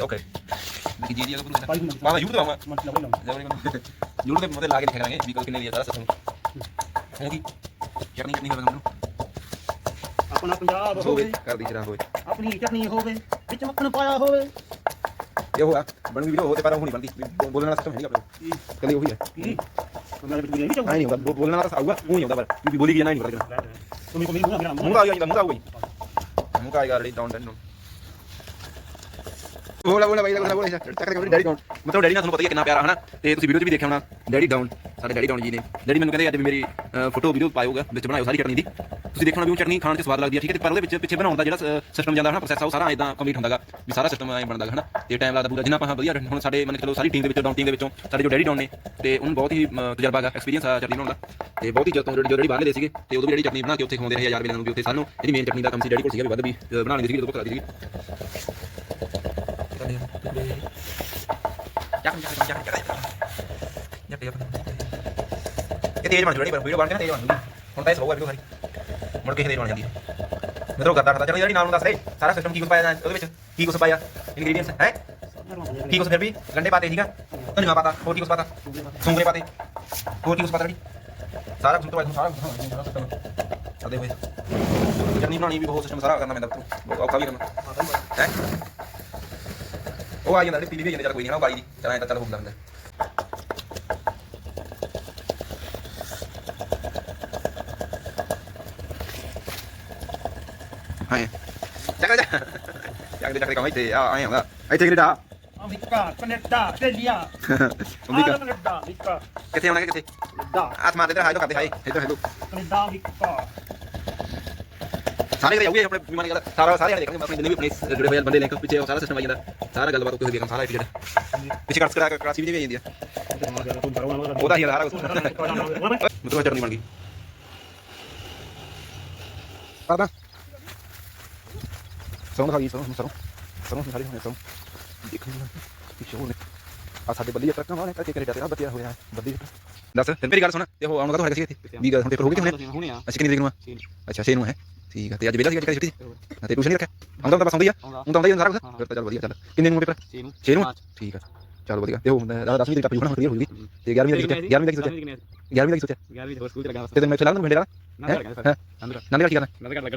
Okay ਕੀ ਜੀ ਜੀ ਅਗਰ ਮਾਮਾ ਲਾ ਕੇ ਵੀ ਕਿੰਨੇ ਚਟਨੀ ਚਟਨੀ ਕਰ ਮੈਨੂੰ ਆਪਣਾ ਪੰਜਾਬ ਹੋਵੇ ਹੋਵੇ ਕਰਦੀ ਚਰਾਂ ਹੋਵੇ ਆਪਣੀ ਚਟਨੀ ਹੋਵੇ ਵਿੱਚ ਮੱਖਣ ਪਾਇਆ ਹੋਵੇ ਇਹ ਹੋਆ ਬਣ ਵੀਡੀਓ ਹੋ ਤੇ ਪਰ ਉਹ ਨਹੀਂ ਬਣਦੀ ਵੀ ਬੋਲਣ ਵਾਲਾ ਸਿਸਟਮ ਹੈ ਨਹੀਂ ਆਪਣੇ ਕੀ ਕੋਲ ਕੱਲੀ ਉਹੀ ਹੈ ਕੀ ਮੇਰੇ ਬਿਲਕੁਲ ਨਹੀਂ ਚਾਹੁੰਦਾ ਨਹੀਂ ਹੁੰਦਾ ਬੋ- ਬੋਲਣ ਵਾਲਾ ਤਾਂ ਆਊਗਾ ਉਹ ਨਹੀਂ ਆਉਂਦਾ ਪਰ ਵੀ ਬੋਲੀ ਗਿਆ ਨਹੀਂ ਪਤਾ ਤੁਮੀ ਕੋ ਮੂੰਹ ਮੇਰਾ ਮੂੰਹ ਤਾਂ ਆ ਜਾਂਦਾ ਮੂੰਹ ਤਾਂ ਆਊਗਾ ਜੀ ਮੂੰਹ ਡਾਊਨ ਡਾਊਨ ਬੋਲਾ ਬੋਲਾ ਬਾਈ ਬੋਲਾ ਬੋਲਾ ਚੱਕ ਚੱਕ ਡੈਡੀ ਡਾਊਨ ਮਤਲਬ ਡੈਡੀ ਨਾਲ ਤੁਹਾਨੂੰ ਪਤਾ ਹੀ ਹੈ ਕਿੰਨਾ ਪਿਆਰਾ ਹਨਾ? ਤੇ ਤੁਸੀਂ ਵੀਡੀਓ 'ਚ ਵੀ ਦੇਖਿਆ ਹੋਣਾ ਡੈਡੀ ਡਾਊਨ ਸਾਡੇ ਡੈਡੀ ਡਾਊਨ ਜੀ ਨੇ। ਡੈਡੀ ਮੈਨੂੰ ਕਹਿੰਦੇ ਅੱਜ ਮੇਰੀ ਫੋਟੋ ਵੀਡੀਓ ਪਾਇਓਗਾ ਵਿੱਚ ਬਣਾਇਓ ਸਾਰੀ ਚਟਨੀ ਦੀ। ਤੁਸੀਂ ਦੇਖਣਾ ਵੀ ਉਹ ਚਟਨੀ ਖਾਣ 'ਚ ਸਵਾਦ ਲੱਗਦੀ ਹੈ ਠੀਕ ਹੈ? ਤੇ ਪਰ ਉਹਦੇ ਵਿੱਚ ਪਿੱਛੇ ਬਣਾਉਣ ਦਾ ਜਿਹੜਾ ਸਿਸਟਮ ਜਾਂਦਾ ਹਨਾ ਪ੍ਰੋਸੈਸ ਆ ਉਹ ਸਾਰਾ ਇਦਾਂ ਕੰਪਲੀਟ ਹੁੰਦਾਗਾ ਵੀ ਸਾਰਾ ਸਿਸਟਮ ਐਂ ਬਣਦਾਗਾ ਹਨਾ? ਤੇ ਟਾਈਮ ਲੱਗਦਾ ਪੂਰਾ ਜਿੰਨਾ ਆਪਾਂ ਵਧੀਆ ਹੁਣ ਸਾਡੇ ਮੰਨ ਚਲੋ ਸਾਰੀ ਟੀਮ ਦੇ ਵਿੱਚੋਂ ਡਾਊਨ ਟੀਮ ਦੇ ਵਿੱਚੋਂ ਸਾਡੇ ਜੋ ਡੈਡੀ ਡਾਊਨ ਨੇ ਤੇ ਉਹਨੂੰ ਬਹੁਤ ਹੀ ਤਜਰਬਾ ਹੈਗਾ ਐਕਸਪੀਰੀਅੰਸ ਆ ਚਟਨੀ ਬਣਾਉਣ ਦਾ। ਤੇ ਬਹੁਤ ਹੀ ਜਦੋਂ ਜੋ ਡੈਡੀ ਬਾਹਰਲੇ ਦੇ ਸੀਗੇ ਤੇ ਉਦੋਂ ਵੀ ਡੈਡੀ ਚਟਨੀ ਬਣਾ ਕੇ ਉੱਥੇ ਖਵਾਉਂਦੇ ਰਹੇ ਯਾਰ ਵੇਲੇ ਨੂੰ ਵੀ ਉੱਥੇ ਸਾਨੂੰ ਇਹਦੀ ਮੇਨ ਚਟਨੀ ਦਾ ਕੰਮ ਸੀ ਡੈਡੀ ਕੋਲ ਸੀਗਾ ਵੀ ਵੱਧ ਵੀ ਅ, ਸੀਗੀ ਜਦੋਂ ਕਰਾ ਦੀ ਸੀਗੀ। ਇਹ ਤੇਜ਼ ਬਣ ਜੂੜੀ ਪਰ ਵੀਡੀਓ ਬਣ ਕੇ ਨਾ ਤੇਜ਼ ਬਣ ਜੂਗੀ ਹੁਣ ਤਾਂ। ਇਹ ਸਲੋ ਹੈ ਵੀਡੀਓ ਸਾਰੀ ਮੁੜ ਕੇ ਤੇਜ਼ ਬਣ ਜਾਂਦੀ ਹੈ ਮਿੱਤਰੋ ਕਰਦਾ ਕਰਦਾ ਚਲੋ ਜਿਹੜੀ ਨਾਲ ਨੂੰ ਦੱਸ ਦੇ ਸਾਰਾ ਸਿਸਟਮ ਕੀ ਕੁਛ ਪਾਇਆ ਉਹਦੇ ਵਿੱਚ ਕੀ ਕੁਛ ਪਾਇਆ ਇਨਗਰੀਡੀਅੰਟਸ ਹੈ ਕੀ ਕੁਛ ਫਿਰ ਵੀ ਗੰਡੇ ਪਾਤੇ ਸੀਗਾ ਧਨੀਆ ਪਾਤਾ ਹੋਰ ਕੀ ਕੁਛ ਪਾਤਾ ਸੁੰਗਰੇ ਪਾਤੇ ਹੋਰ ਕੀ ਕੁਛ ਪਾਤਾ ਜੀ ਸਾਰਾ ਕੁਝ ਤੋਂ। ਸਾਰਾ ਸਾਰਾ ਹੋਏ ਚਟਨੀ ਬਣਾਉਣੀ ਵੀ ਬਹੁਤ ਸਿਸਟਮ ਸਾਰਾ ਕਰਨਾ ਪੈਂਦਾ ਬਹੁਤ ਔਖਾ ਵੀ ਕਰਨਾ। ਹੈ? ਉਹ ਆ ਜਾਂਦਾ ਪੀਲੀ ਵੀ ਜਾਂਦੇ ਚੱਲ ਕੋਈ ਨਹੀਂ ਨਾ ਉਹ ਬਾਈ ਦੀ ਚਲ ਐਂ ਤਾਂ ਚੱਲ ਹੁੰਦਾ ਹੁੰਦਾ ਹਾਂ ਚੱਕ ਜਾ ਚੱਕ ਦੇ ਚੱਕ ਦੇ ਕੰਮ ਇੱਥੇ ਆ ਆਏ ਹੁੰਦਾ ਇੱਥੇ ਕਿਹੜਾ America Canada Australia America Canada America ਕਿੱਥੇ ਆਉਣਾ ਕਿੱਥੇ ਕੈਨੇਡਾ ਆਸਮਾਨ ਤੇ ਹਾਈ ਤੋਂ ਕਰਦੇ ਹਾਈ ਇੱਧਰ ਹੈਲੋ ਕੈਨੇਡਾ ਅਮਰੀਕਾ ਸਾਰੇ ਘਰੇ ਆਉਗੇ ਆਪਣੇ ਵਿਮਾਨ ਗੱਲ ਸਾਰਾ ਸਾਰੇ ਦੇਖਾਂਗੇ ਆਪਣੇ ਜਿੰਨੇ ਵੀ ਆਪਣੇ ਜੁੜੇ ਹੋਏ ਬੰਦੇ ਲਿੰਕ ਪਿੱਛੇ ਉਹ ਸਾਰਾ ਸਿਸਟਮ ਆ ਜਾਂਦਾ ਸਾਰਾ ਗੱਲਬਾਤ ਉੱਤੇ ਦੇਖਾਂ ਸਾਰਾ ਇੱਕ ਜਿਹੜਾ ਪਿੱਛੇ ਕੱਟ ਕਰਾ ਕਰਾਸੀ ਵੀ ਜਾਂਦੀ ਆ ਉਹਦਾ ਹੀ ਆ ਸਾਰਾ ਕੁਝ ਮਤਲਬ ਚਟਨੀ ਬਣ ਗਈ ਪਤਾ ਸੌਂ ਖਾ ਗਈ ਸੌਂ ਸੌਂ ਸੌਂ ਸਾਰੇ ਹੋਣੇ ਸੌਂ ਦੇਖੋ ਪਿੱਛੇ ਹੋਣੇ ਆ ਸਾਡੇ ਬੱਲੀ ਟਰੱਕਾਂ ਵਾਲੇ ਕਰਕੇ ਕਰੇ ਜਾਂਦੇ ਆ ਬੱਤੀਆ ਹੋਇਆ ਬੱਦੀ ਦੱਸ ਤੇ ਮੇਰੀ ਗੱਲ ਸੁਣ ਤੇ ਉਹ ਆਉਣ ਕਦੋਂ ਹੈਗਾ ਸੀ ਇੱਥੇ ਵੀ ਗੱਲ ਹੁਣ ਪੇਪਰ ਹੋ ਗਏ ਕਿ ਹੁਣੇ ਅੱਛਾ ਕਿੰਨੀ ਤਰੀਕ ਨੂੰ ਆ ਅੱਛਾ 6 ਨੂੰ ਹੈ ਠੀਕ ਆ ਤੇ ਅੱਜ ਵੇਲਾ ਸੀ ਅੱਜ ਕਰੀ ਛੁੱਟੀ ਸੀ ਤੇ ਟਿਊਸ਼ਨ ਨਹੀਂ ਰੱਖਿਆ ਆਉਂਦਾ ਤਾਂ ਬਸ ਆਉਂਦਾ ਹੀ ਆ ਹੁਣ ਤਾਂ ਆਉਂਦਾ ਹੀ ਆ ਸਾਰਾ ਕੁਝ ਫਿਰ ਤਾਂ ਚੱਲ ਵਧੀਆ ਚੱਲ ਕਿੰਨੇ ਨੂੰ ਪੇਪਰ 6 ਨੂੰ ਠੀਕ ਆ ਚੱਲ ਵਧੀਆ ਤੇ ਉਹ 10ਵੀਂ ਤਰੀਕ ਆਪਣੀ ਹੋਣਾ ਕਲੀਅਰ ਹੋ ਗਈ ਤੇ 11ਵੀਂ ਤਰੀਕ 11ਵੀਂ ਤਰੀਕ ਸੋਚਿਆ 11ਵੀਂ ਤਰੀਕ ਸੋਚਿਆ ਤੇ ਮੈਂ ਫਿਲਹਾਲ ਨੂੰ ਭੇਡੇਗਾ ਨੰਦ ਕੀ ਕਰਨਾ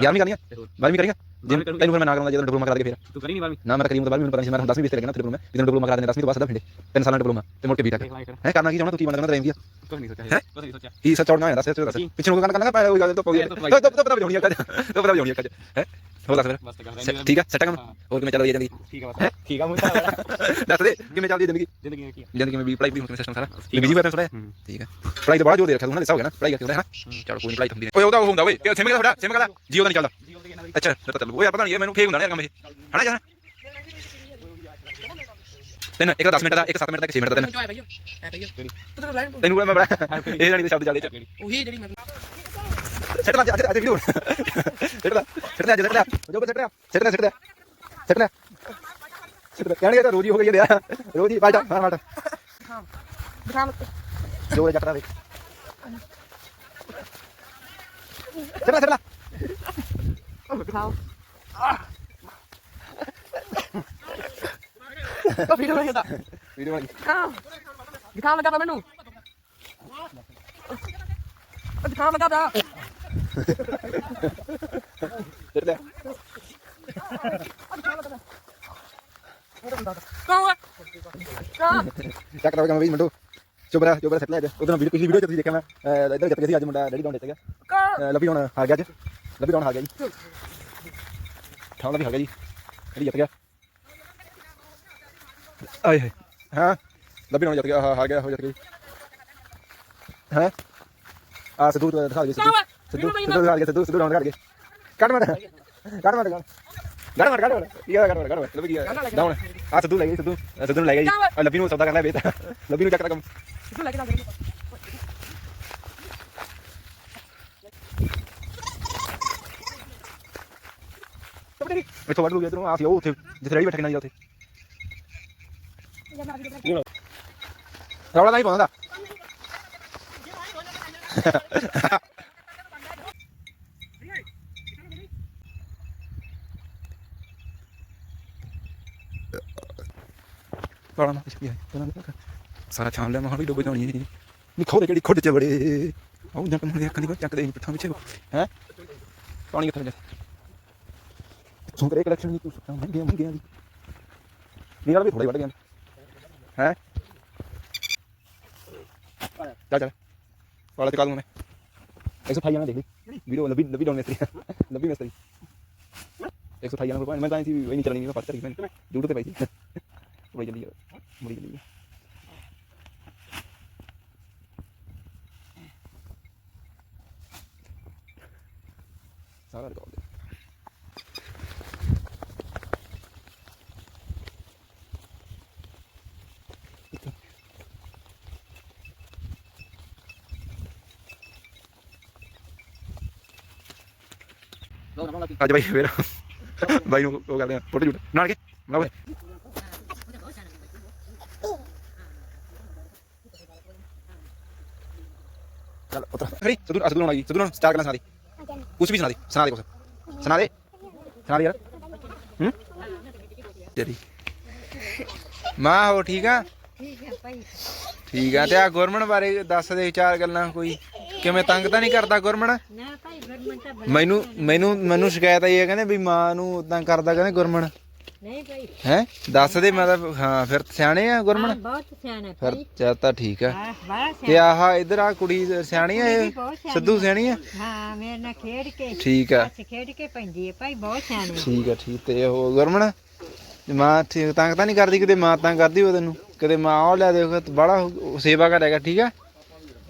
11ਵੀਂ ਕਰਨੀ ਆ 12ਵੀਂ ਕਰੇਗਾ ਜੇ ਤੈਨੂੰ ਮੈਂ ਨਾ ਕਰਾਂਗਾ ਜਦੋਂ ਡਿਪਲੋਮਾ ਕਰਾ ਕੇ ਫਿਰ ਤੂੰ ਕਰੀ ਨਹੀਂ ਬਾਰਵੀਂ ਨਾ ਮੈਂ ਕਰੀ ਮੈਨੂੰ ਮੈਨੂੰ ਪਤਾ ਨਹੀਂ ਮੈਂ 10ਵੀਂ ਵਿੱਚ ਲੱਗਣਾ ਤੇ ਡਿਪਲੋਮਾ ਜਦੋਂ ਡਿਪਲੋਮਾ ਕਰਾ ਦੇਣਾ 10ਵੀਂ ਤੋਂ ਬਾਅਦ ਸਿੱਧਾ ਫਿੰਡੇ ਤਿੰਨ ਸਾਲਾਂ ਦਾ ਡਿਪਲੋਮਾ ਤੇ ਮੁੜ ਕੇ ਬੀਟੈਕ ਹੈ ਕਰਨਾ ਕੀ ਚਾਹਣਾ ਤੂੰ ਕੀ ਕਰਨਾ ਤੇਰਾ ਇੰਡੀਆ ਕੁਝ ਨਹੀਂ ਸੋਚਿਆ ਹੈਂ? ਕੁਝ ਨਹੀਂ ਸੋਚਿਆ ਕੀ ਸੱਚ ਚੜਨਾ ਹੈ ਦੱਸ ਪਿੱਛੇ ਨੂੰ ਗੱਲ ਕਰਨਾ ਪੈ ਉਹ ਗੱਲ ਤੋਂ ਪਈ ਤੋਂ ਪਤਾ ਵੀ ਹੋਣੀ ਆ ਕੱਜ ਤੋਂ ਪਤਾ ਵੀ ਹੋਣੀ ਆ ਕੱਜ ਹੈ ਹੋ ਦੱਸ ਫਿਰ। ਬਸ ਗੱਲ ਠੀਕ ਆ ਸੈੱਟ ਕੰਮ ਹੋਰ ਕਿਵੇਂ ਚੱਲਦੀ ਹੈ ਜ਼ਿੰਦਗੀ? ਠੀਕ ਆ ਬਸ ਠੀਕ ਆ ਮੁੰਡਾ ਦੱਸ ਦੇ ਕਿਵੇਂ ਚੱਲਦੀ ਹੈ ਜ਼ਿੰਦਗੀ? ਜ਼ਿੰਦਗੀ ਕੀ ਜ਼ਿੰਦਗੀ ਵਿੱਚ ਵੀ ਪੜਾਈ ਵੀ ਹੁਣ ਸਿਸਟਮ ਸਾਰਾ ਬਿਜ਼ੀ ਹੋਇਆ ਥੋੜਾ ਠੀਕ ਹੈ ਪੜਾਈ ਤੇ ਬੜਾ ਜ਼ੋਰ ਦੇ ਰੱਖਿਆ ਤੂੰ ਨਾ ਲਿਸਾ ਹੋ ਗਿਆ ਨਾ? ਪੜਾਈ ਕਰਕੇ ਹੁੰਦਾ ਹੈ। ਨਾ ਚਲ ਕੋਈ ਨਹੀਂ ਪੜਾਈ ਹੁੰਦੀ ਓਏ ਉਹਦਾ ਉਹ ਹੁੰਦਾ ਓਏ ਸਿਮ ਕਾ ਤੁਹਾਡਾ? ਸਿਮ ਕਾ ਜੀਓ ਦਾ ਨਹੀਂ ਚੱਲਦਾ। ਅੱਛਾ ਫਿਰ ਤਾਂ ਚੱਲ ਓਏ ਪਤਾ ਨਹੀਂ ਮੈਨੂੰ ਫੇਕ ਹੁੰਦਾ ਨਾ ਇਹ ਕੰਮ ਇਹ। ਹਣਾ ਜਾਣਾ ਤੈਨੂੰ ਇੱਕ 10 ਮਿੰਟ ਦਾ ਇੱਕ 7 ਮਿੰਟ ਦਾ ਇੱਕ 6 ਮਿੰਟ ਦਾ ਤੈਨੂੰ। ਤੈਨੂੰ ਮੈਂ ਬੜਾ ਇਹ ਜਾਨੀ ਦੇ ਸ਼ਬਦ ਚੱਲਦੇ ਚ। ਉਹੀ ਜਿਹੜੀ ਮੈਂ ਸੈਟ ਲਾ ਅੱਜ ਅੱਜ ਵੀਡੀਓ ਸੈਟ ਲਾ ਸੈਟ ਲਾ ਸੈਟ ਲਾ ਜੋ ਸੈਟ ਲਾ ਸੈਟ ਲਾ ਸੈਟ ਲਾ ਸੈਟ ਲਾ ਸੈਟ ਲਾ ਕਹਿਣਗੇ ਤਾਂ ਰੋਜ਼ ਹੀ ਹੋ ਗਈ ਯਾਰ ਰੋਜ਼ ਹੀ ਬਾਜਾ ਮਾਰ ਮਾਰ ਦਿਖਾ ਮਤ ਜੋ ਜੱਟ ਦਾ ਵੇਖ ਸੈਟ ਲਾ ਸੈਟ ਲਾ ਦਿਖਾਓ ਉਹ ਵੀਡੀਓ ਨਹੀਂ ਹੁੰਦਾ ਵੀਡੀਓ ਵਾਲੀ ਹਾਂ ਦਿਖਾਉਣ ਲੱਗਾ ਮੈਨੂੰ ਲੱਗਾ ਸੈਟ ਲਾ ਚੱਕ ਲਾ ਕੰਮ ਵੀ ਮੰਡੋ ਚੁਬਰਾ ਚੁਬਰਾ ਸੈਟ ਲਾ ਅੱਜ ਉਦੋਂ ਵੀਡੀਓ ਪਿਛਲੀ ਵੀਡੀਓ ਚ ਤੁਸੀਂ ਦੇਖਿਆ ਮੈਂ ਅਹ ਇੱਧਰ ਜਿੱਤ ਗਿਆ ਸੀ ਅੱਜ ਮੁੰਡਾ ਡੈਡੀ ਡਾਊਨ ਜਿੱਤ ਗਿਆ ਕੌਣ ਅਹ ਲੱਭੀ ਹੁਣ ਹਾਰ ਗਿਆ ਅੱਜ ਲੱਭੀ ਡਾਊਨ ਹਾਰ ਗਿਆ ਜੀ ਠਾਉਂ ਲੱਭੀ ਹਾਰ ਗਿਆ ਜੀ ਡੈਡੀ ਜਿੱਤ ਗਿਆ ਆਏ ਹਾਏ ਹਾਂ ਲੱਭੀ ਡਾਊਨ ਜਿੱਤ ਗਿਆ ਹਾਂ ਹਾਰ ਗਿਆ ਹੋ ਜਿੱਤ ਗਿਆ ਜੀ ਹੈ ਆ ਸਿੱਧੂ ਤੋਂ ਦਿਖਾ ਦੇ ਸਿੱਧੂ ਸਿੱਧੂ ਸਿੱਧੂ ਦਿਖਾ ਗਿਆ, ਸਿੱਧੂ ਸਿੱਧੂ ਡਾਊਨ ਕਰ ਗਿਆ। ਕੱਢ ਮਾਰ ਕੱਢ ਮਾਰ ਕੱਢ ਮਾਰ। ਕੱਢ ਮਾਰ ਕੀ ਕੱਢ ਮਾਰ ਕੱਢ ਮਾਰ ਲੱਭੀ ਗਿਆ ਡਾਊਨ ਆ ਸਿੱਧੂ ਲੈ ਗਈ ਸਿੱਧੂ। ਸਿੱਧੂ ਨੂੰ ਲੈ ਗਿਆ ਲੱਭੀ ਨੂੰ ਸੌਦਾ ਕਰਨਾ ਵੇਚ ਲੱਭੀ ਨੂੰ ਚੱਕ ਕੰਮ ਤੂੰ ਲੈ ਕੇ ਜਾ ਇੱਥੋਂ ਵੱਢ ਲੂ ਇਧਰੋਂ। ਆ ਸੀ, ਉਹ ਉੱਥੇ, ਜਿੱਥੇ ਰੈਡੀ ਬੈਠ ਕੇ ਨਾ ਜੀ ਉੱਥੇ। ਰੌਲਾ ਨਹੀਂ ਪਾਉਂਦਾ। ਕਾਲਾ ਨਾ ਪਿਛੇ ਹੈ ਸਾਰਾ ਛਾਣ ਲਿਆ ਮਹਾਂ ਵੀ ਡੁੱਬ ਜਾਣੀ ਨੀ ਖੋਰੇ ਕਿਹੜੀ ਖੁੱਡ ਚ ਬੜੇ ਆਉ ਜਾਂ ਕਮਰੇ ਅੱਖਾਂ ਦੀ ਚੱਕਦੇ ਪਿੱਠਾਂ ਪਿੱਛੇ। ਹੈ? ਪਾਣੀ ਕਿੱਥੇ ਜਾ ਸੁੰਦਰੇ ਕਲੈਕਸ਼ਨ ਨਹੀਂ ਤੂੰ ਸੁੱਤਾ ਮੰਗੇ ਮੰਗੇ ਦੀ। ਨੀ ਨਾਲ ਵੀ ਥੋੜੇ ਵੱਡ ਗਿਆ ਹੈ? ਚੱਲ ਚੱਲ। ਵਾਲਾ ਤੇ ਕਾਲ ਨੂੰ ਮੈਂ ਅਠਾਈ ਨਾ ਦੇਖ ਲਈ। ਵੀਡੀਓ ਲੱਭੀ ਲੱਭੀ ਡਾਉਨ ਮਿਸਤਰੀ ਲੱਭੀ ਮਿਸਤਰੀ। ਇੱਕ ਸੌ ਅਠਾਈ ਨਾ ਰੁਪਏ ਮੈਂ ਤਾਂ ਸੀ ਇਹ ਨਹੀਂ ਚੱਲਣੀ ਮੈਂ ਪਰਚਾ ਰਹੀ ਮੈਂ YouTube ਤੇ ਪਾਈ ਸੀ। ਬੜੀ ਜਲਦੀ ਬੜੀ ਜਲਦੀ ਸਾਰਾ ਰਿਕਾਰਡ ਅੱਜ ਬਾਈ ਫੇਰ ਬਾਈ ਨੂੰ ਉਹ ਕਰਦੇ ਆ ਫੋਟੋ ਜੁਟ ਨਾਲ ਕੇ ਨਾ ਓਏ ਚੱਲ ਉਤਰ। ਖੜੀ ਸਦੂ ਅਸਦੂ ਨਾਲ ਗਈ ਸਦੂ ਨਾਲ ਸਟਾਰਟ ਕਰਨਾ ਸੁਣਾ ਦੇ ਕੁਛ ਵੀ ਸੁਣਾ ਦੇ ਸੁਣਾ ਦੇ ਕੁਛ। ਸੁਣਾ ਦੇ ਸੁਣਾ ਦੇ ਯਾਰ। ਹੂੰ? ਤੇਰੀ। ਮਾਂ ਹੋ ਠੀਕ ਆ? ਠੀਕ ਹੈ ਭਾਈ ਠੀਕ ਆ। ਤੇ ਆ ਗੁਰਮਨ ਬਾਰੇ ਦੱਸ ਦੇ ਚਾਰ ਗੱਲਾਂ ਕੋਈ। ਕਿਵੇਂ ਤੰਗ ਤਾਂ ਨਹੀਂ ਕਰਦਾ ਗੁਰਮਨ ਨਾ ਭਾਈ ਗਵਰਨਮੈਂਟ ਤਾਂ ਮੈਨੂੰ ਮੈਨੂੰ ਮੈਨੂੰ ਸ਼ਿਕਾਇਤ ਆਈ ਹੈ ਕਹਿੰਦੇ ਵੀ ਮਾਂ ਨੂੰ ਤਾਂ ਕਰਦਾ ਕਹਿੰਦੇ ਗੁਰਮਨ ਨਹੀਂ ਭਾਈ। ਹੈ? ਦੱਸ ਦੇ ਮੈਂ ਤਾਂ ਹਾਂ ਫਿਰ ਸਿਆਣੇ ਆ ਹਾਂ, ਗੁਰਮਨ ਬਹੁਤ ਸਿਆਣਾ ਫਿਰ ਭਾਈ। ਤਾਂ ਠੀਕ ਆ। ਹਾਂ ਬੜਾ ਤੇ ਸਿਆਣਾ ਆਹ ਇਧਰ ਆ ਕੁੜੀ ਸਿਆਣੀ ਆ ਇਹ? ਸਿੱਧੂ ਸਿਆਣੀ ਆ? ਹਾਂ ਮੇਰੇ ਨਾਲ ਖੇਡ ਕੇ ਠੀਕ ਆ। ਬਸ ਖੇਡ ਕੇ ਪੈਂਦੀ ਹੈ ਭਾਈ ਬਹੁਤ ਸਿਆਣੀ ਹੈ। ਠੀਕ ਆ ਠੀਕ। ਤੇ ਉਹ ਗੁਰਮਨ ਮਾਂ ਠੀਕ ਤੰਗ ਤਾਂ ਨਹੀਂ ਕਰਦੀ ਕਿਤੇ? ਮਾਂ ਤੰਗ ਕਰਦੀ ਉਹ ਤੈਨੂੰ? ਕਿਤੇ ਮਾਂ ਉਹ ਲੈ ਦੇ ਬੜਾ ਸੇਵਾ ਕਰੇਗਾ ਠੀਕ ਆ?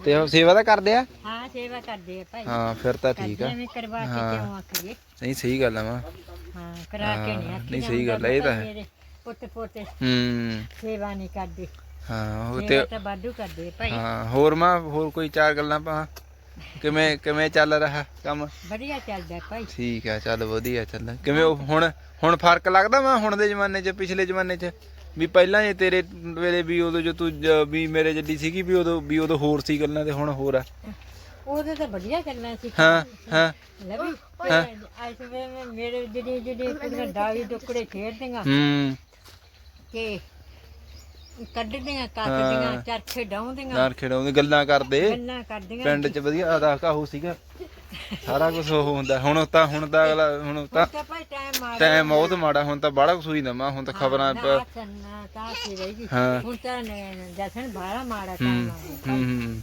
ਤੇ ਉਹ ਸੇਵਾ ਤਾਂ ਕਰਦੇ ਆ? ਹਾਂ ਸੇਵਾ ਕਰਦੇ ਆ ਭਾਈ। ਹਾਂ ਫਿਰ ਤਾਂ ਠੀਕ ਆ ਐਵੇਂ ਕਰਵਾ ਕੇ ਹਾਂ। ਕਿਉਂ ਆਖੀਏ? ਨਹੀਂ ਸਹੀ ਗੱਲ ਆ ਮਾਂ। ਹਾਂ ਕਰਾ ਕੇ ਨਹੀਂ ਹਾਂ, ਆਖੀ ਨਹੀਂ, ਸਹੀ ਗੱਲ ਹੈ, ਇਹ ਤਾਂ ਹੈ। ਪੁੱਤ ਪੋਤੇ ਹੂੰ। ਸੇਵਾ ਨਹੀਂ ਕਰਦੇ। ਹਾਂ ਉਹ ਤੇ ਸੇਵਾ ਤਾਂ ਵਾਧੂ ਕਰਦੇ ਆ ਭਾਈ। ਹਾਂ ਹੋਰ ਮਾਂ ਹੋਰ ਕੋਈ ਚਾਰ ਗੱਲਾਂ ਪਾ ਕਿਵੇਂ ਕਿਵੇਂ ਚੱਲ ਰਿਹਾ ਕੰਮ? ਵਧੀਆ ਚੱਲਦਾ ਭਾਈ। ਠੀਕ ਆ ਚੱਲ ਵਧੀਆ ਚੱਲ ਕਿਵੇਂ ਉਹ ਹੁਣ ਹੁਣ ਫ਼ਰਕ ਲੱਗਦਾ ਵਾ ਹੁਣ ਦੇ ਜ਼ਮਾਨੇ 'ਚ ਪਿਛਲੇ ਜ਼ਮਾਨੇ 'ਚ? ਵੀ ਪਹਿਲਾਂ ਜੇ ਤੇਰੇ ਵੇਲੇ ਵੀ ਉਦੋਂ ਜੋ ਤੂੰ ਜ- ਵੀ ਮੇਰੇ ਜੱਡੀ ਸੀਗੀ ਵੀ ਉਦੋਂ ਵੀ ਉਦੋਂ ਹੋਰ ਸੀ ਗੱਲਾਂ ਤੇ ਹੁਣ ਹੋਰ ਆ। ਉਹਦੇ ਤਾਂ ਵਧੀਆ ਕਰਨਾ ਸੀ। ਹਾਂ ਹਾਂ। ਲਵੀ ਅੱਜ ਵੇਲੇ ਮੇਰੇ ਜਿਹੜੇ ਜਿਹੜੇ ਕੁੜੀਆਂ ਡਾਲੀ ਟੁਕੜੇ ਖੇਡਦੀਆਂ ਹੂੰ। ਤੇ ਕੱਢਦੀਆਂ ਕੱਟਦੀਆਂ ਚਰਖੇ ਡਾਉਂਦੀਆਂ ਨਾਲ ਖੇਡਾਉਂਦੇ ਗੱਲਾਂ ਕਰਦੇ। ਗੱਲਾਂ ਕਰਦੀਆਂ। ਪਿੰਡ 'ਚ ਵਧੀਆ ਆਦਾ ਕਾਹੂ ਸੀਗਾ। ਸਾਰਾ ਕੁਝ ਉਹ ਹੁੰਦਾ। ਹੁਣ ਤਾਂ ਹੁਣ ਤਾਂ ਅਗਲਾ ਹੁਣ ਤਾਂ ਟਾਈਮ ਬਹੁਤ ਮਾੜਾ ਹੁਣ ਤਾਂ ਬੜਾ ਕੁਝ ਨਵਾਂ ਹੁਣ ਤਾਂ ਖਬਰਾਂ ਹਾਂ। ਹੁਣ ਤਾਂ ਨ- ਜਸਨ ਬਾਹਲਾ ਮਾੜਾ ਟਾਈਮ ਆ ਗਿਆ। ਹੂੰ। ਹੂੰ।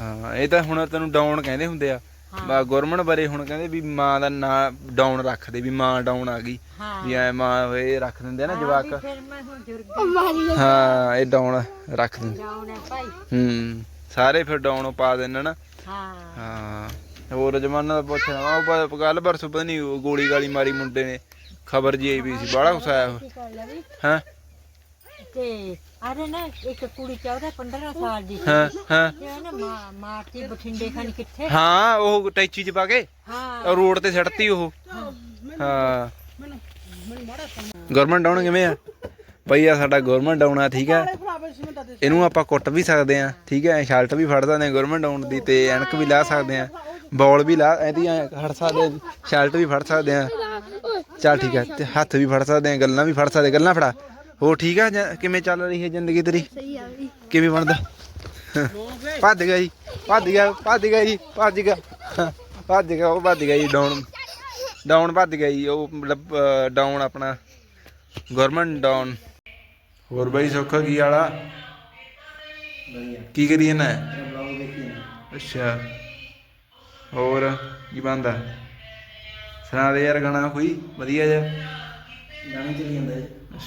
ਹਾਂ ਇਹ ਤਾਂ ਹੁਣ ਤੈਨੂੰ ਡਾਊਨ ਕਹਿੰਦੇ ਹੁੰਦੇ ਆ। ਬਾ ਗੁਰਮਨ ਬਾਰੇ ਹੁਣ ਕਹਿੰਦੇ ਵੀ ਮਾਂ ਦਾ ਨਾਂ ਡਾਊਨ ਰੱਖਦੇ ਵੀ ਮਾਂ ਡਾਊਨ ਆ ਗਈ। ਵੀ ਐ ਮਾਂ ਇਹ ਰੱਖ ਦਿੰਦੇ ਆ ਨਾ ਜਵਾਕ। ਵੀ ਫਿਰ ਮੈਂ ਹੁਣ ਜੁਰਗੀ ਹਾਂ ਇਹ ਡਾਊਨ ਰੱਖ ਦਿੰਦੇ ਜਾਉਣਾ ਭਾਈ। ਹੂੰ ਸਾਰੇ ਫਿਰ ਡਾਊਨ ਪਾ ਦੇਣ ਨਾ। ਹਾਂ। ਹਾਂ ਹੋਰ ਜਮਾਨਾ ਦਾ ਪੁੱਛਣਾ ਉਹ ਗੱਲ ਪਰਸੋਂ ਪਤਾ ਨਹੀਂ ਗੋਲੀ ਗਾਲੀ ਮਾਰੀ ਮੁੰਡੇ ਨੇ। ਖਬਰ ਜੀ ਆਈ ਵੀ ਸੀ ਬੜਾ ਕੁਛ ਆਇਆ ਹਾਂ? ਤੇ ਆਰੇ ਨਾ ਇੱਕ ਕੁੜੀ 14 15 ਸਾਲ ਦੀ ਸੀ। ਹਾਂ ਹਾਂ। ਤੇ ਉਹ ਨਾ ਮਾਂ ਮਾਰਤੀ ਬਠਿੰਡੇ ਖਾਨ ਕਿੱਥੇ? ਹਾਂ ਉਹ ਟੈਚੀ ਚ ਪਾ ਕੇ? ਹਾਂ। ਉਹ ਰੋਡ ਤੇ ਸੜਤੀ ਉਹ। ਹਾਂ। ਗਵਰਨਮੈਂਟ ਡਾਊਨ ਕਿਵੇਂ ਆ? ਬਈ ਆ ਸਾਡਾ ਗਵਰਨਮੈਂਟ ਡਾਊਨ ਆ। ਠੀਕ ਆ ਇਹਨੂੰ ਆਪਾਂ ਕੁੱਟ ਵੀ ਸਕਦੇ ਆ ਠੀਕ ਹੈ ਸ਼ਰਟ ਵੀ ਫੜ ਸਕਦੇ ਆ ਗਵਰਨਮੈਂਟ ਡਾਊਨ ਦੀ ਤੇ ਐਨਕ ਵੀ ਲਾ ਸਕਦੇ ਆ। ਬੋਲ ਵੀ ਲਾ ਇਹਦੀ ਐਂ ਹਟ ਸਕਦੇ ਆ ਸ਼ਰਟ ਵੀ ਫੜ ਸਕਦੇ ਆ। ਚੱਲ ਠੀਕ ਆ ਤੇ ਹੱਥ ਵੀ ਫੜ ਸਕਦੇ ਆ ਗੱਲਾਂ ਵੀ ਫੜ ਸਕਦੇ ਗੱਲਾਂ ਫੜਾ। ਹੋ ਠੀਕ ਆ ਜਾਂ- ਕਿਵੇਂ ਚੱਲ ਰਹੀ ਹੈ ਜ਼ਿੰਦਗੀ ਤੇਰੀ? ਸਹੀ ਆ ਬਈ ਕਿਵੇਂ ਬਣਦਾ? ਭੱਜ ਗਿਆ ਜੀ, ਭੱਜ ਗਿਆ ਭੱਜ ਗਿਆ ਜੀ, ਭੱਜ ਗਿਆ। ਭੱਜ ਗਿਆ, ਉਹ ਭੱਜ ਗਿਆ ਜੀ ਡਾਊਨ ਡਾਊਨ ਭੱਜ ਗਿਆ ਜੀ, ਉਹ ਮਤਲਬ ਡਾਊਨ ਆਪਣਾ ਗਵਰਨਮੈਂਟ ਡਾਊਨ ਹੋਰ ਬਾਈ ਸੌਖਾ, ਕੀ ਵਾਲਾ ਕੀ ਕਰੀ ਨਾ ਅੱਛਾ। ਹੋਰ, ਕੀ ਬੰਦਾ ਸੁਣਾ ਦੇ ਯਾਰ ਗਾਣਾ ਕੋਈ, ਵਧੀਆ ਜਿਹਾ। ਗਾਣੇ ਚੱਲੀ ਜਾਂਦਾ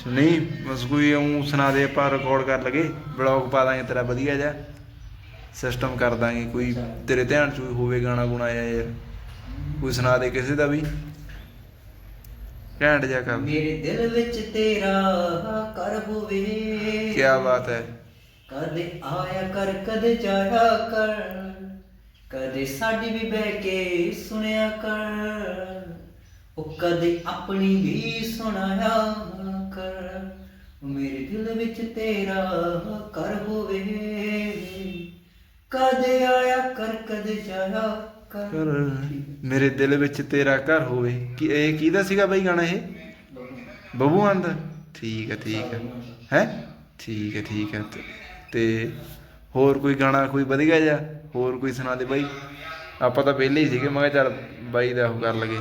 ਨਹੀਂ ਬਸ ਕੋਈ ਉਹ ਸੁਣਾ ਦੇ ਆਪਾਂ ਰਿਕਾਰਡ ਕਰ ਲਗੇ ਬਲੌਗ ਪਾ ਦਾਂਗੇ ਤੇਰਾ ਵਧੀਆ ਜਿਹਾ। ਸਿਸਟਮ ਕਰ ਦਾਂਗੇ ਕੋਈ ਤੇਰੇ ਧਿਆਨ ਚ ਹੋਵੇ ਗਾਣਾ ਗੁਣਾ ਆ ਯਾਰ ਕੋਈ ਸੁਣਾ ਦੇ ਕਿਸੇ ਦਾ ਵੀ। ਘੈਂਟ ਜਿਹਾ ਕੰਮ ਮੇਰੇ ਦਿਲ ਵਿੱਚ ਤੇਰਾ ਕਰ ਹੋਵੇ। ਕੀ ਬਾਤ ਹੈ। ਕਦੇ ਆਇਆ ਕਰ ਕਦੇ ਜਾਇਆ ਕਰ। ਕਦੇ ਸਾਡੀ ਵੀ ਬਹਿ ਕੇ ਸੁਣਿਆ ਕਰ। ਉਹ ਕਦੇ ਆਪਣੀ ਵੀ ਸੁਣਾਇਆ ਕਰ। ਮੇਰੇ ਦਿਲ ਵਿੱਚ ਤੇਰਾ ਕਰ ਹੋਵੇ। ਕਦੇ ਆਇਆ, ਕਰ ਕਦੇ ਜਾਇਆ, ਕਰ। ਮੇਰੇ ਦਿਲ ਵਿੱਚ ਤੇਰਾ ਘਰ ਹੋਵੇ। ਕੀ ਇਹ ਕਿਹਦਾ ਸੀਗਾ ਬਈ ਗਾਣਾ ਇਹ? ਬੱਬੂ ਆਂਦਾ ਠੀਕ ਹੈ ਠੀਕ ਹੈ। ਹੈ? ਠੀਕ ਹੈ ਠੀਕ ਹੈ। ਤੇ- ਹੋਰ ਕੋਈ ਗਾਣਾ ਕੋਈ ਵਧੀਆ ਜਿਹਾ? ਹੋਰ ਕੋਈ ਸੁਣਾ ਦੇ ਬਾਈ? ਆਪਾਂ ਤਾਂ ਪਹਿਲੇ ਹੀ ਸੀਗੇ। ਮੈਂ ਕਿਹਾ ਚੱਲ ਬਾਈ ਦਾ ਉਹ ਕਰ ਲਗੇ